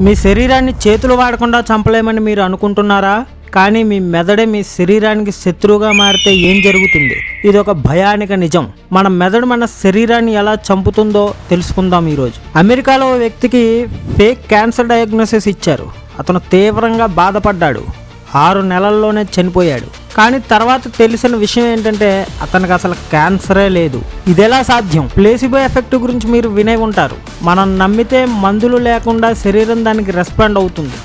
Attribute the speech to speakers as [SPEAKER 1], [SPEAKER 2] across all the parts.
[SPEAKER 1] మీ శరీరాన్ని చేతులు వాడకుండా చంపలేమని మీరు అనుకుంటున్నారా? కానీ మీ మెదడే మీ శరీరానికి శత్రువుగా మారితే ఏం జరుగుతుంది? ఇది ఒక భయానిక నిజం. మన మెదడు మన శరీరాన్ని ఎలా చంపుతుందో తెలుసుకుందాం ఈరోజు. అమెరికాలో వ్యక్తికి ఫేక్ క్యాన్సర్ డయాగ్నోసిస్ ఇచ్చారు. అతను తీవ్రంగా బాధపడ్డాడు. ఆరు నెలల్లోనే చనిపోయాడు. కానీ తర్వాత తెలిసిన విషయం ఏంటంటే అతనికి అసలు క్యాన్సరే లేదు. ఇదెలా సాధ్యం? ప్లేసిబో ఎఫెక్ట్ గురించి మీరు వినే ఉంటారు. మనం నమ్మితే మందులు లేకుండా శరీరం దానికి రెస్పాండ్ అవుతుంది.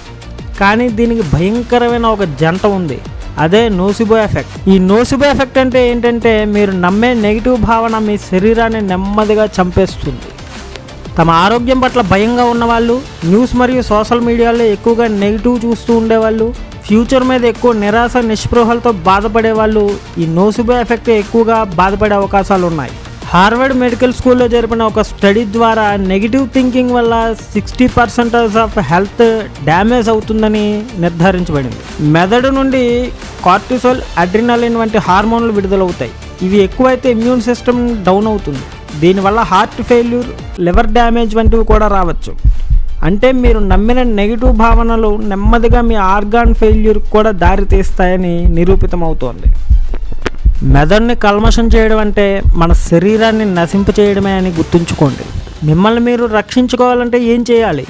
[SPEAKER 1] కానీ దీనికి భయంకరమైన ఒక జంట ఉంది. అదే నోసిబో ఎఫెక్ట్. ఈ నోసిబో ఎఫెక్ట్ అంటే ఏంటంటే మీరు నమ్మే నెగిటివ్ భావన మీ శరీరాన్ని నెమ్మదిగా చంపేస్తుంది. తమ ఆరోగ్యం పట్ల భయంగా ఉన్నవాళ్ళు న్యూస్ మరియు సోషల్ మీడియాలో ఎక్కువగా నెగిటివ్ చూస్తూ ఉండేవాళ్ళు ఫ్యూచర్ మీద ఎక్కువ నిరాశ నిస్పృహలతో బాధపడే వాళ్ళు ఈ నోసుబే ఎఫెక్ట్ ఎక్కువగా బాధపడే అవకాశాలు ఉన్నాయి. హార్వర్డ్ మెడికల్ స్కూల్లో జరిపిన ఒక స్టడీ ద్వారా నెగిటివ్ థింకింగ్ వల్ల sixty percentage of health damage అవుతుందని నిర్ధారించబడింది. మెదడు నుండి కార్టిసోల్ అడ్రినలిన్ వంటి హార్మోన్లు విడుదలవుతాయి. ఇవి ఎక్కువైతే ఇమ్యూన్ సిస్టమ్ డౌన్ అవుతుంది. దీనివల్ల హార్ట్ ఫెయిల్యూర్ లివర్ డ్యామేజ్ వంటివి కూడా రావచ్చు. అంటే మీరు నమ్మిన నెగిటివ్ భావనలు నెమ్మదిగా మీ ఆర్గాన్ ఫెయిల్యూర్ కూడా దారితీస్తాయని నిరూపితమవుతోంది. మెదడుని కల్మషం చేయడం అంటే మన శరీరాన్ని నశింప చేయడమే అని గుర్తుంచుకోండి. మిమ్మల్ని మీరు రక్షించుకోవాలంటే ఏం చేయాలి?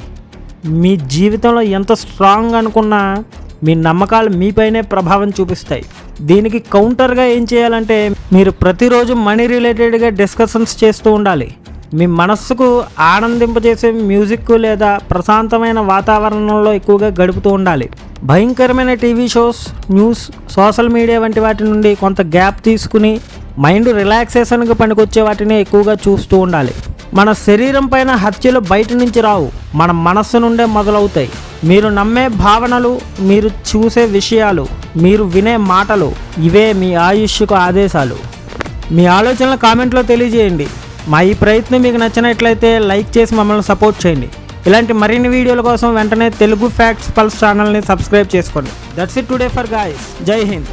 [SPEAKER 1] మీ జీవితంలో ఎంత స్ట్రాంగ్ అనుకున్నా మీ నమ్మకాలు మీపైనే ప్రభావం చూపిస్తాయి. దీనికి కౌంటర్గా ఏం చేయాలంటే మీరు ప్రతిరోజు మనీ రిలేటెడ్గా డిస్కషన్స్ చేస్తూ ఉండాలి. మీ మనస్సుకు ఆనందింపజేసే మ్యూజిక్ లేదా ప్రశాంతమైన వాతావరణంలో ఎక్కువగా గడుపుతూ ఉండాలి. భయంకరమైన TV shows news social media వంటి వాటి నుండి కొంత గ్యాప్ తీసుకుని మైండ్ రిలాక్సేషన్కి పనికొచ్చే వాటిని ఎక్కువగా చూస్తూ ఉండాలి. మన శరీరం పైన హత్యలు బయట నుంచి రావు మన మనస్సు నుండే మొదలవుతాయి. మీరు నమ్మే భావనలు మీరు చూసే విషయాలు మీరు వినే మాటలు ఇవే మీ ఆయుష్కు ఆదేశాలు. మీ ఆలోచనలు కామెంట్లో తెలియజేయండి. మా ఈ ప్రయత్నం మీకు నచ్చినట్లయితే లైక్ చేసి మమ్మల్ని సపోర్ట్ చేయండి. ఇలాంటి మరిన్ని వీడియోల కోసం వెంటనే తెలుగు ఫ్యాక్ట్స్ పల్స్ ఛానల్ని సబ్స్క్రైబ్ చేసుకోండి. That's it today for guys Jai Hind